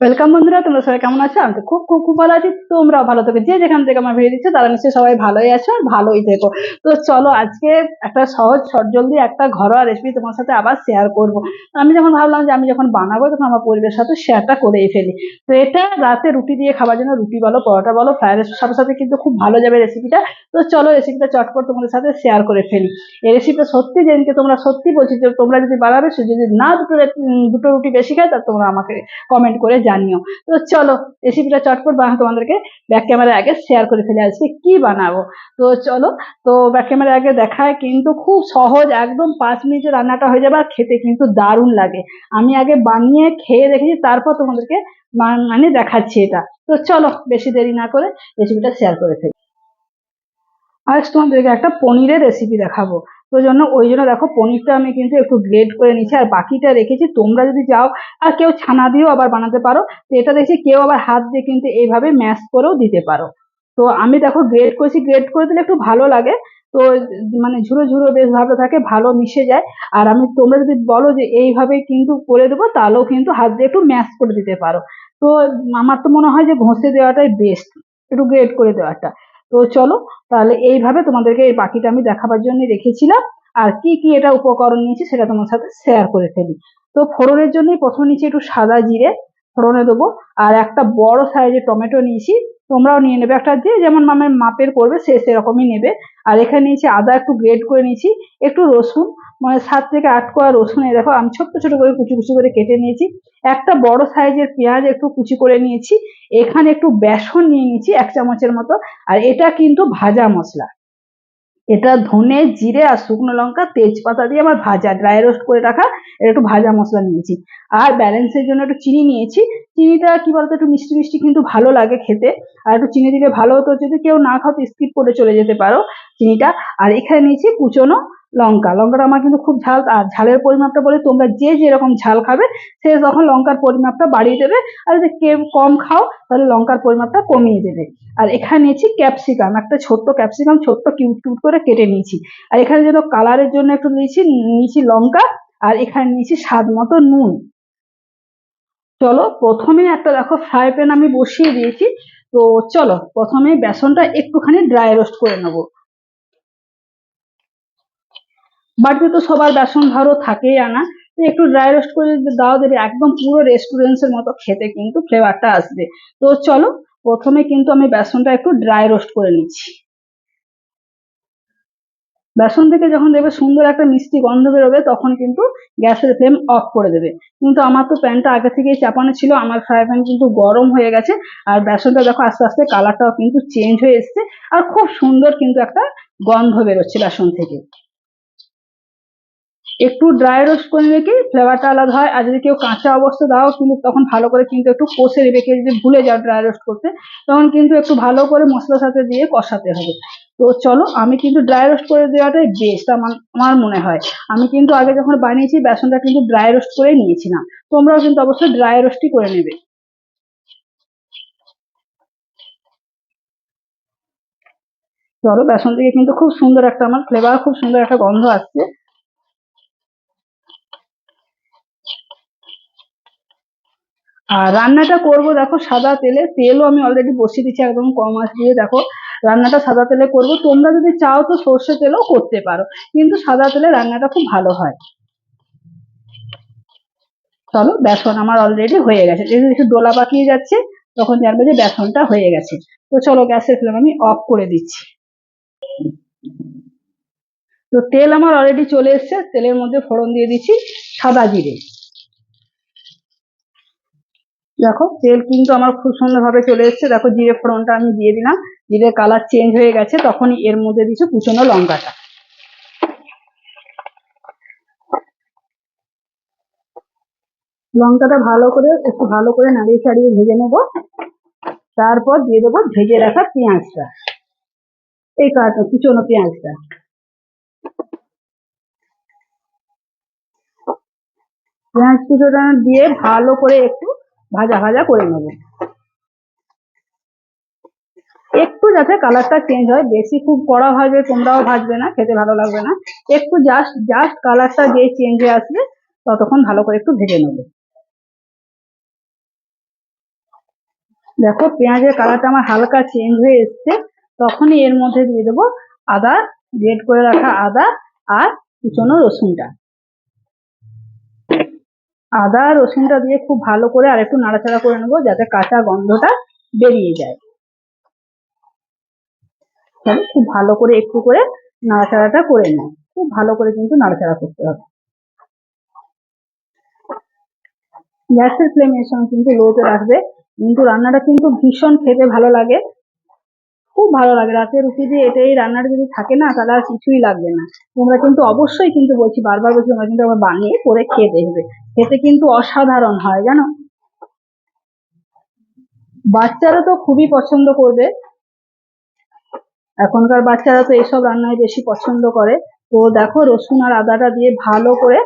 Welcome বন্ধুরা, তোমরা সবাই কেমন আছো? আমি তো খুব খুব খুব ভালো আছি। তোমরাও ভালো থেকো। যে যেখান থেকে আমার ভিডিও দিচ্ছে তারা নিশ্চয়ই সবাই ভালোই আছো আর ভালোই থেকো। তো চলো আজকে একটা সহজ জলদি একটা ঘরোয়া রেসিপি তোমার সাথে আবার শেয়ার করব। আমি যখন ভাবলাম যে আমি যখন বানাবো, তখন আমার পরিবারের সাথে শেয়ারটা করেই ফেলি। তো এটা রাতে রুটি দিয়ে খাবার জন্য রুটি বলো, পরোটা বলো ফ্রাইড রাইসের সাথে সাথে কিন্তু খুব ভালো যাবে রেসিপিটা তো চলো রেসিপিটা চটপট তোমাদের সাথে শেয়ার করে ফেলি। এই রেসিপিটা সত্যি যেদিনকে তোমরা সত্যি বলছি যে তোমরা যদি বানাবে যদি না দুটো দুটো রুটি বেশি খায়, তা তোমরা আমাকে কমেন্ট করে জানিও। তো চলো রেসিপিটা চটপট বানানো তোমাদেরকে ব্যাক ক্যামেরা আগে শেয়ার করে ফেলে আজকে কি বানাবো? তো চলো, তো ব্যাক ক্যামেরা আগে দেখায় কিন্তু খুব সহজ, একদম পাঁচ মিনিটে রান্নাটা হয়ে যাবে আর খেতে কিন্তু দারুণ লাগে। আমি আগে বানিয়ে খেয়ে দেখেছি, তারপর তোমাদেরকে মানে দেখাচ্ছি এটা। তো চলো, বেশি দেরি না করে রেসিপিটা শেয়ার করে ফেলি। আজ তোমাদেরকে একটা পনিরের রেসিপি দেখাবো। তো জন্য ওই জন্য দেখো পনিরটা আমি কিন্তু একটু গ্রেড করে নিচ্ছি আর বাকিটা রেখেছি। তোমরা যদি চাও আর কেউ ছানা দিয়েও আবার বানাতে পারো। তো এটা দেখছি কেউ আবার হাত দিয়ে কিন্তু এইভাবে ম্যাশ করেও দিতে পারো। তো আমি দেখো গ্রেড করেছি গ্রেড করে দিলে একটু ভালো লাগে। তো মানে ঝুরো ঝুরো বেশ ভালো থাকে, ভালো মিশে যায়। আর আমি তোমরা যদি বলো যে এইভাবে কিন্তু করে দেবো, তাহলেও কিন্তু হাত দিয়ে একটু ম্যাশ করে দিতে পারো। তো আমার তো মনে হয় যে ঘষে দেওয়াটাই বেস্ট একটু গ্রেড করে দেওয়াটা। তো চলো, তাহলে এইভাবে তোমাদেরকে এই পাখিটা আমি দেখাবার জন্য রেখেছিলাম। আর কি কি এটা উপকরণ নিয়েছি সেটা তোমার সাথে শেয়ার করে ফেলি। তো ফোড়নের জন্যই প্রথমে নিচে একটু সাদা জিরে ফোড়নে দেবো। আর একটা বড় সাইজের টমেটো নিয়েছি, তোমরাও নিয়ে নেবে। একটা যে যেমন মামের মাপের করবে, সে সেরকমই নেবে। আর এখানে নিয়েছি আদা একটু গ্রেট করে নিয়েছি, একটু রসুন মানে সাত থেকে আট কোয়া রসুন। এই দেখো, আমি ছোট্ট ছোট করে কুচি কুচি করে কেটে নিয়েছি। একটা বড় সাইজের পেঁয়াজ একটু কুচি করে নিয়েছি। এখানে একটু বেসন নিয়ে নিয়েছি, এক চামচের মতো। আর এটা কিন্তু ভাজা মশলা। এটা ধনে, জিরে আর শুকনো লঙ্কা, তেজপাতা দিয়ে আমার ভাজা ড্রাই রোস্ট করে রাখা। এটা একটু ভাজা মশলা নিয়েছি। আর ব্যালেন্সের জন্য একটু চিনি নিয়েছি। চিনিটা কি বলতো, একটু মিষ্টি মিষ্টি কিন্তু ভালো লাগে খেতে। আর একটু চিনি দিলে ভালো হতো যদি কেউ না খাও তো স্কিপ করে চলে যেতে পারো চিনিটা। আর এখানে নিয়েছি কুচনো লঙ্কা। লঙ্কাটা আমার কিন্তু খুব ঝাল, আর ঝালের পরিমাপটা বলে, তোমরা যে যেরকম ঝাল খাবে, সে তখন লঙ্কার পরিমাপটা বাড়িয়ে দেবে। আর যদি কেউ কম খাও, তাহলে লঙ্কার পরিমাপটা কমিয়ে দেবে। আর এখানে নিয়েছি ক্যাপসিকাম, একটা ছোট্ট ক্যাপসিকাম, ছোট্ট কিউট কিউট করে কেটে নিয়েছি। আর এখানে যেন কালারের জন্য একটু নিয়েছি নিয়েছি লঙ্কা, আর এখানে নিয়েছি স্বাদ মতো নুন। চলো, প্রথমে একটা দেখো ফ্রাই প্যান আমি বসিয়ে দিয়েছি। তো চলো, প্রথমে বেসনটা একটুখানি ড্রাই রোস্ট করে নেব। বাড়িতে তো সবার বেসন ধরো থাকেই আনা। একটু ড্রাই রোস্ট করে দাও দেবে, একদম পুরো রেস্টুরেন্টসের মতো খেতে কিন্তু ফ্লেভারটা আসবে। তো চলো, প্রথমে কিন্তু আমি বেসনটা একটু ড্রাই রোস্ট করে নিচ্ছি। বেসন থেকে যখন দেবে সুন্দর একটা মিষ্টি গন্ধ বেরোবে, তখন কিন্তু গ্যাসের ফ্লেম অফ করে দেবে। কিন্তু আমার তো প্যানটা আগে থেকেই চাপানো ছিল, আমার ফ্রাই প্যান কিন্তু গরম হয়ে গেছে, আর বেসনটা দেখো আস্তে আস্তে কালারটাও কিন্তু চেঞ্জ হয়ে এসছে, আর খুব সুন্দর কিন্তু একটা গন্ধ বেরোচ্ছে বেসন থেকে। একটু ড্রাই রোস্ট করে কি ফ্লেভারটা আলাদা হয়। আর যদি কেউ কাঁচা অবস্থা দাও কিন্তু তখন ভালো করে কিন্তু একটু কষে নেবে। কেউ যদি ভুলে যাও ড্রাই রোস্ট করতে, তখন কিন্তু একটু ভালো করে মশলার সাথে দিয়ে কষাতে হবে। তো চলো, আমি কিন্তু ড্রাই রোস্ট করে দেওয়াটাই বেস্ট আমার আমার মনে হয়। আমি কিন্তু আগে যখন বানিয়েছি, বেসনটা কিন্তু ড্রাই রোস্ট করে নিয়েছিলাম। তোমরাও কিন্তু অবশ্যই ড্রাই রোস্টই করে নেবে। চলো, বেসন থেকে কিন্তু খুব সুন্দর একটা, আমার ফ্লেভার খুব সুন্দর একটা গন্ধ আসছে। আর রান্নাটা করব, দেখো সাদা তেলে। তেলও আমি অলরেডি বসিয়ে দিচ্ছি একদম কম আঁচ দিয়ে। দেখো, রান্নাটা সাদা তেলে করব। তোমরা যদি চাও তো সর্ষে তেলেও করতে পারো, কিন্তু সাদা তেলে রান্নাটা খুব ভালো হয়। চলো, বেসন আমার অলরেডি হয়ে গেছে। যেহেতু একটু ডোলা পাকিয়ে যাচ্ছে, তখন জানবে যে বেসনটা হয়ে গেছে। তো চলো, গ্যাসের ফ্লেম আমি অফ করে দিচ্ছি। তো তেল আমার অলরেডি চলে এসছে, তেলের মধ্যে ফোড়ন দিয়ে দিচ্ছি সাদা জিরে। দেখো, তেল কিন্তু আমার খুব সুন্দরভাবে চলে এসছে। দেখো, জিরে ফোড়নটা আমি দিয়ে দিলাম। জিরে কালার চেঞ্জ হয়ে গেছে, তখনই এর মধ্যে দিচ্ছি কুচনো লঙ্কাটা। লঙ্কাটা ভালো করে, একটু ভালো করে নাড়িয়ে চাড়িয়ে ভেজে নেব। তারপর দিয়ে দেবো ভেজে রাখা পেঁয়াজটা। এই কাটা কুচনো পেঁয়াজটা। পেঁয়াজ কুচোটা দিয়ে ভালো করে একটু ভাজা ভাজা করে নেব। একটু যাতে কালারটা চেঞ্জ হয়, বেশি খুব কড়া ভাজবে, তোমরাও ভাজবে না, খেতে ভালো লাগবে না। একটু জাস্ট জাস্ট কালারটা যে চেঞ্জ হয়ে আসবে, ততক্ষণ ভালো করে একটু ভেজে নেব। দেখো, পেঁয়াজের কালারটা আমার হালকা চেঞ্জ হয়ে এসছে। তখনই এর মধ্যে দিয়ে দেবো আদা গ্রেট করে রাখা আদা আর কুচনো রসুনটা। আদা, রসুনটা দিয়ে খুব ভালো করে আর একটু নাড়াচাড়া করে নেব যাতে কাঁচা গন্ধটা বেরিয়ে যায়। খুব ভালো করে একটু করে নাড়াচাড়াটা করে নেয় খুব ভালো করে কিন্তু নাড়াচাড়া করতে হবে। গ্যাসের ফ্লেম এর সঙ্গে কিন্তু লোতে রাখবে কিন্তু রান্নাটা কিন্তু ভীষণ খেতে ভালো লাগে। খুব ভালো লাগে। রাতের রুটি দিয়ে এটাই রান্নাটা যদি থাকে না, তাহলে আর কিছুই লাগবে না। তোমরা কিন্তু অবশ্যই কিন্তু বলছি, বারবার বলছি, তোমরা কিন্তু আবার বানিয়ে করে খেয়ে দেখবে। খেতে কিন্তু অসাধারণ হয়, জানো? বাচ্চারা তো খুবই পছন্দ করবে। এখনকার বাচ্চারা তো এইসব রান্নায় বেশি পছন্দ করে। তো দেখো, রসুন আর আদাটা দিয়ে ভালো করে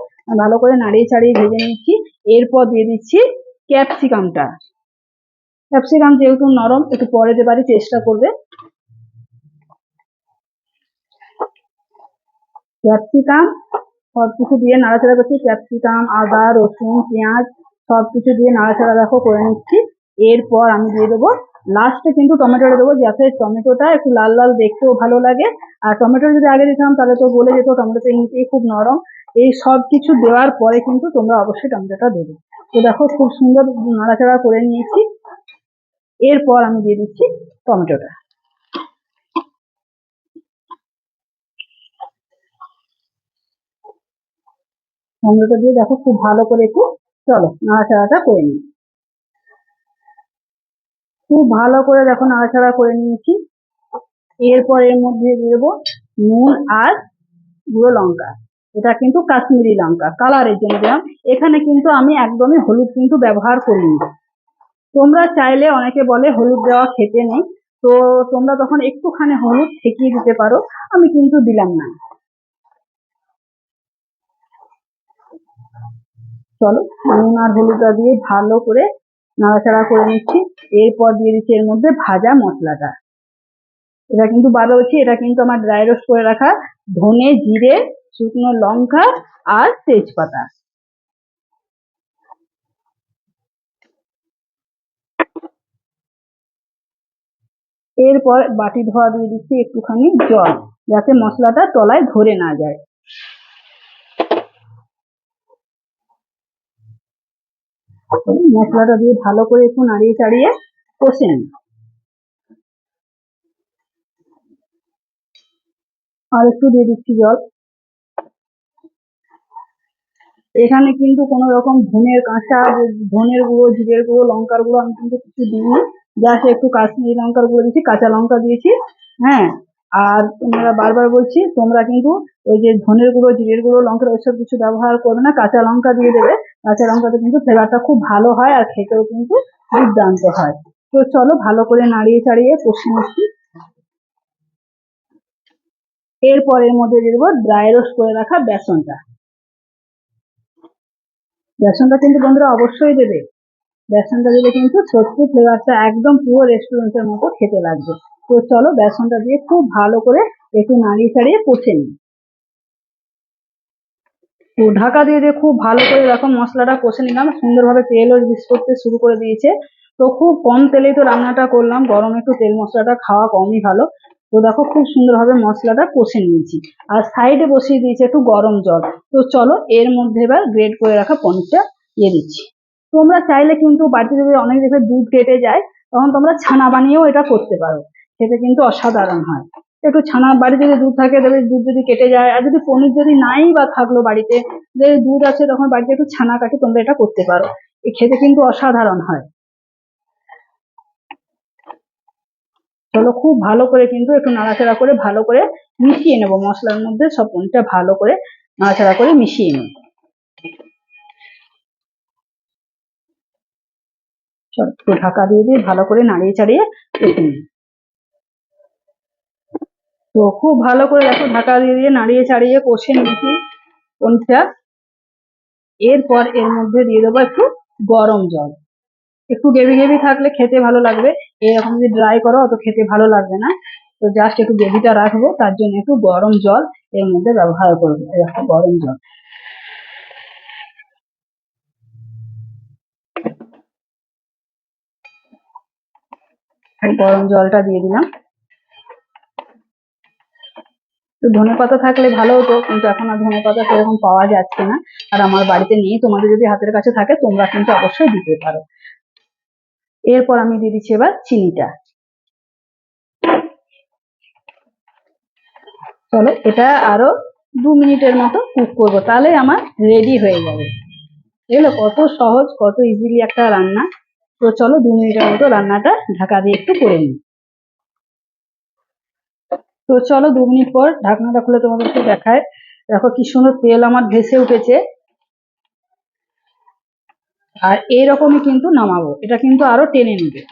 ভালো করে নাড়িয়ে চাড়িয়ে ভেজে নিচ্ছি। এরপর দিয়ে দিচ্ছি ক্যাপসিকামটা। ক্যাপসিকাম যেহেতু নরম, একটু পরে দেবারই চেষ্টা করবে। ক্যাপসিকাম সব কিছু দিয়ে নাড়াচাড়া করছি। ক্যাপসিকাম আদা, রসুন, পেঁয়াজ সব কিছু দিয়ে নাড়াচাড়া দেখো করে নিচ্ছি। এরপর আমি দিয়ে দেবো লাস্টে কিন্তু টমেটোটা দেবো। যাতে টমেটোটা একটু লাল লাল দেখতেও ভালো লাগে। আর টমেটো যদি আগে দিতাম, তাহলে তো বলে যেত টমেটোটা এমনিতেই খুব নরম। এই সব কিছু দেওয়ার পরে কিন্তু তোমরা অবশ্যই টমেটোটা দেবে। তো দেখো, খুব সুন্দর নাড়াচাড়া করে নিয়েছি। এরপর আমি দিয়ে দিচ্ছি টমেটোটা। টমেটোটা দিয়ে দেখো খুব ভালো করে একটু চলো নাড়াচাড়াটা করে নিই। খুব ভালো করে দেখো নাড়াচাড়া করে নিয়েছি। এরপর এর মধ্যে দেবো নুন আর গুঁড়ো লঙ্কা। এটা কিন্তু কাশ্মীরি লঙ্কা, কালারের জন্য এখানে কিন্তু আমি একদমই হলুদ কিন্তু ব্যবহার করিনি। তোমরা চাইলে অনেকে বলে হলুদ দেওয়া খেতে নেই। তো তোমরা তখন একটুখানি হলুদ ঠেকিয়ে দিতে পারো। আমি কিন্তু দিলাম না। চলো, নুন আর হলুদটা দিয়ে ভালো করে নাড়াচাড়া করে নিচ্ছি। এরপর দিয়ে দিচ্ছি এর মধ্যে ভাজা মশলাটা। এটা কিন্তু বারো হচ্ছে এটা কিন্তু আমার ড্রাই রোস্ট করে রাখা ধনে, জিরে, শুকনো লঙ্কা আর তেজপাতা। এরপর বাটি ধোয়া দিয়ে দিচ্ছি একটুখানি জল, যাতে মশলাটা তলায় ধরে না যায়। মশলাটা দিয়ে ভালো করে একটু নাড়িয়ে চাড়িয়ে কষে নিই। আর একটু দিয়ে দিচ্ছি জল। এখানে কিন্তু কোনো রকম ধনের কাঁচা ধনের গুঁড়ো জিরের গুঁড়ো, লঙ্কার গুঁড়ো আমি কিন্তু কিছু দিইনি। জাস্ট একটু কাশ্মীরি লঙ্কার গুঁড়ো দিয়েছি, কাঁচা লঙ্কা দিয়েছি হ্যাঁ? আর তোমরা বারবার বলছি, তোমরা কিন্তু ওই যে ধনের গুঁড়ো, জিরের গুঁড়ো, লঙ্কার ওইসব কিছু ব্যবহার করবে না, কাঁচা লঙ্কা দিয়ে দেবে। কাঁচা লঙ্কাতে কিন্তু ফ্লেভারটা খুব ভালো হয় আর খেতেও কিন্তু দুর্দান্ত হয়। তো চলো ভালো করে নাড়িয়ে চাড়িয়ে কষে নিচ্ছি। এরপর এর মধ্যে দিয়ে দেবো ড্রাই রোস্ট করে রাখা বেসনটা। বেসনটা কিন্তু বন্ধুরা অবশ্যই দেবে। বেসনটা দিলে কিন্তু সত্যি ফ্লেভারটা একদম পুরো রেস্টুরেন্টের মতো খেতে লাগবে। তো চলো বেসনটা দিয়ে খুব ভালো করে একটু নাড়িয়ে চাড়িয়ে কষে নিই। তো ঢাকা দিয়ে দিয়ে খুব ভালো করে এরকম মশলাটা কষে নিলাম। সুন্দরভাবে তেলও রিলিজ করতে শুরু করে দিয়েছে। তো খুব কম তেলেই তো রান্নাটা করলাম। গরম একটু তেল মশলাটা খাওয়া কমই ভালো। তো দেখো খুব সুন্দরভাবে মশলাটা কষে নিয়েছি। আর সাইডে বসিয়ে দিয়েছি একটু গরম জল। তো চলো এর মধ্যে এবার গ্রেড করে রাখা পনিরটা দিয়ে দিচ্ছি। তোমরা চাইলে কিন্তু বাড়িতে যদি অনেক দেখবে দুধ কেটে যায়, তখন তোমরা ছানা বানিয়েও এটা করতে পারো। খেতে কিন্তু অসাধারণ হয়। একটু ছানা, বাড়িতে যদি দুধ থাকে তবে দুধ যদি কেটে যায়, আর যদি পনির যদি নাই বা থাকল বাড়িতে, যে দুধ আছে তখন বাড়িতে একটু ছানা কাটে তোমরা এটা করতে পারো। খেতে কিন্তু অসাধারণ হয়। চলো খুব ভালো করে কিন্তু একটু নাড়াচাড়া করে ভালো করে মিশিয়ে নেব। মশলার মধ্যে সব পনিরটা ভালো করে নাড়াচাড়া করে মিশিয়ে নেব। একটু ঢাকা দিয়ে দিয়ে ভালো করে নাড়িয়ে চাড়িয়ে রেখে নিই তো খুব ভালো করে দেখো ঢাকা দিয়ে দিয়ে নাড়িয়ে চাড়িয়ে কষে নিয়েছি পনিরটা এরপর এর মধ্যে দিয়ে দেবো একটু গরম জল। একটু গ্রেভি গ্রেভি থাকলে খেতে ভালো লাগবে। এরকম যদি ড্রাই করো, অত খেতে ভালো লাগবে না। তো জাস্ট একটু গ্রেভিটা রাখব, তার জন্য একটু গরম জল এর মধ্যে ব্যবহার করব। এরকম গরম জল। গরম জলটা দিয়ে দিলাম। তো ধনে পাতা থাকলে ভালো হতো, কিন্তু এখন আর ধনে পাতা সেরকম পাওয়া যাচ্ছে না। আর আমার বাড়িতে নেই, তোমাদের যদি হাতের কাছে থাকে, তোমরা কিন্তু অবশ্যই দিতে পারো। এরপর আমি দিয়ে দিচ্ছি এবার চিনিটা। চলো, এটা আরও দু মিনিটের মতো কুক করব, তাহলে আমার রেডি হয়ে যাবে। এগুলো কত সহজ, কত ইজিলি একটা রান্না। তো চলো দু মিনিটের মতো রান্নাটা ঢাকা দিয়ে একটু করে নিই। তো চলো দু মিনিট পর ঢাকনাটা খুলে তোমাদেরকে দেখায় দেখো কি সুন্দর তেল আমার ভেসে উঠেছে। আর এইরকমই কিন্তু নামাবো। এটা কিন্তু আরও টেনে নেবে।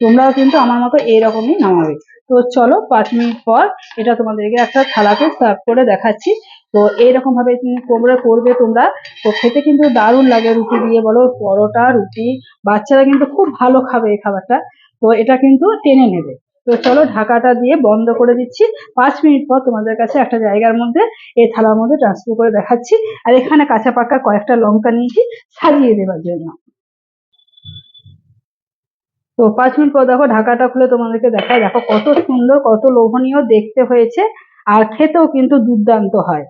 তোমরাও কিন্তু আমার মতো এইরকমই নামাবে। তো চলো পাঁচ মিনিট পর এটা তোমাদেরকে একটা থালাতে সার্ভ করে দেখাচ্ছি। তো এইরকম ভাবে তুমি তোমরা করবে তোমরা? তো খেতে কিন্তু দারুণ লাগে রুটি দিয়ে বলো, পরোটা, রুটি। বাচ্চারা কিন্তু খুব ভালো খাবে এই খাবারটা। তো এটা কিন্তু টেনে নেবে। তো চলো ঢাকাটা দিয়ে বন্ধ করে দিচ্ছি। পাঁচ মিনিট পর তোমাদের কাছে একটা জায়গার মধ্যে এই থালার মধ্যে ট্রান্সফার করে দেখাচ্ছি। আর এখানে কাঁচা পাকা কয়েকটা লঙ্কা নিয়েছি, সাজিয়ে দেবার জন্য। তো পাঁচ মিনিট পর দেখো ঢাকাটা খুলে তোমাদেরকে দেখায়। দেখো কত সুন্দর, কত লোভনীয়, দেখতে হয়েছে। আর খেতেও কিন্তু দুর্দান্ত হয়।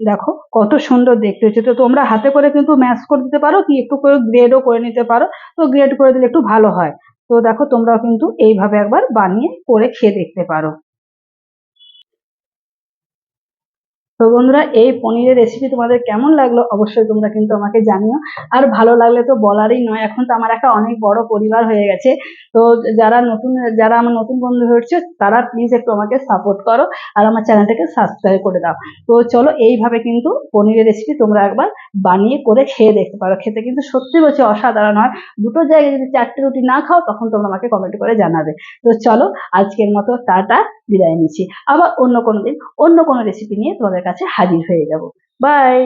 দেখো, কত সুন্দর দেখতে হচ্ছে তো তোমরা হাতে করে কিন্তু ম্যাশ করে দিতে পারো কি, একটু করে গ্রেডও করে নিতে পারো। তো গ্রেড করে দিলে একটু ভালো হয়। তো দেখো, তোমরাও কিন্তু এইভাবে একবার বানিয়ে করে খেয়ে দেখতে পারো। তো বন্ধুরা, এই পনিরের রেসিপি তোমাদের কেমন লাগল অবশ্যই তোমরা কিন্তু আমাকে জানিও। আর ভালো লাগলে তো বলারই নয়, এখন তো আমার একটা অনেক বড় পরিবার হয়ে গেছে। তো যারা নতুন, যারা আমার নতুন বন্ধু হচ্ছে তারা প্লিজ একটু আমাকে সাপোর্ট করো আর আমার চ্যানেলটাকে সাবস্ক্রাইব করে দাও। তো চলো, এইভাবে কিন্তু পনিরের রেসিপি তোমরা একবার বানিয়ে করে খেয়ে দেখতে পারো। খেতে কিন্তু সত্যি বলছে অসাধারণ হয়। দুটো জায়গায় যদি চারটে রুটি না খাও, তখন তোমরা আমাকে কমেন্ট করে জানাবে। তো চলো, আজকের মতো টাটা, বিদায় নিচ্ছি। আবার অন্য কোনো দিন, অন্য কোনো রেসিপি নিয়ে তোমাদের কাছে হাজির হয়ে যাব। বাই